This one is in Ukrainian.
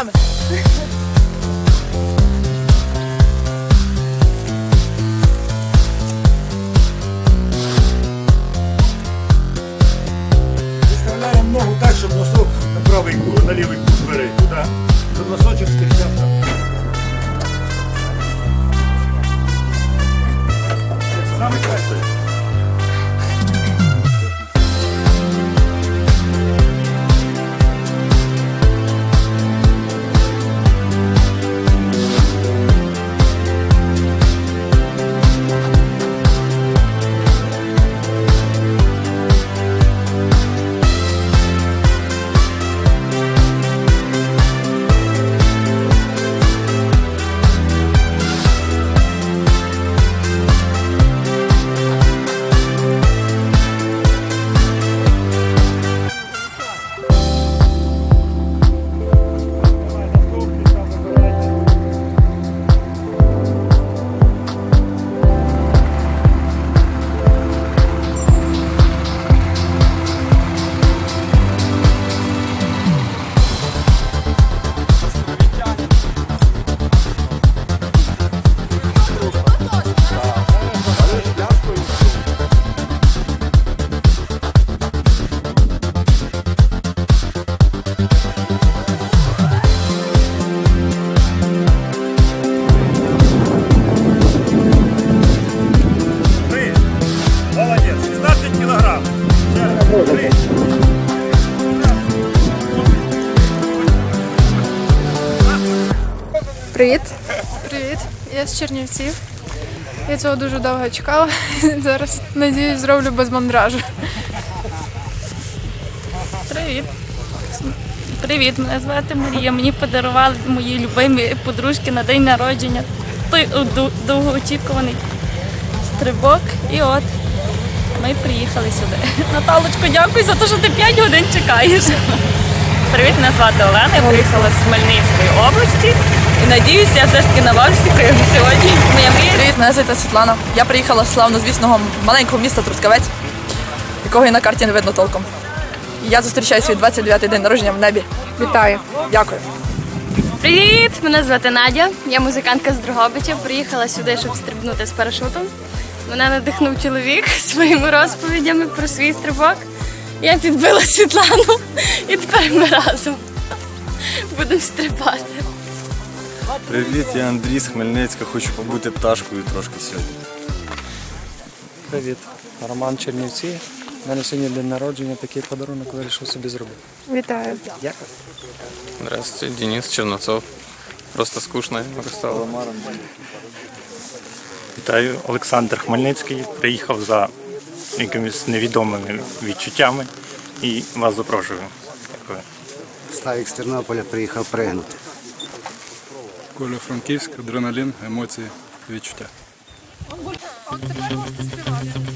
нами. Виставляємо ногу так, щоб носок на правий кут, на лівий кут бери. Туди. Щоб носочок стирчав там. Саме краще. Привіт. Привіт. Я з Чернівців. Я цього дуже довго чекала. Зараз надіюсь, зроблю без мандражу. Привіт. Привіт, мене звати Марія. Мені подарували мої любимі подружки на день народження. Той довгоочікуваний стрибок. І от ми приїхали сюди. Наталочко, дякую за те, що ти 5 годин чекаєш. Привіт, мене звати Олена. Я приїхала з Хмельницької області. І надіюся, я все ж таки на вас сьогодні. Моя мрія Привіт, мене звати Світлана. Я приїхала з славнозвісного маленького міста Трускавець, якого і на карті не видно толком. Я зустрічаю свій 29-й день народження в небі. Вітаю. Дякую. Привіт! Мене звати Надя. Я музикантка з Дрогобича. Приїхала сюди, щоб стрибнути з парашутом. Мене надихнув чоловік своїми розповідями про свій стрибок. Я підбила Світлану і тепер ми разом будемо стрибати. Привіт, я Андрій з Хмельницька. Хочу побути пташкою трошки сьогодні. Привіт, Роман Чернівці. У мене сьогодні день народження, такий подарунок вирішив собі зробити. Вітаю. Дякую. Здравствуйте, Денис Черновцов. Просто скучно стало. Вітаю, Олександр Хмельницький. Приїхав за якимись невідомими відчуттями і вас запрошую. Дякую. Славік з Тернополя приїхав пригнути. Коля Франківськ, адреналін, емоції, відчуття. Он тепер можете запівала.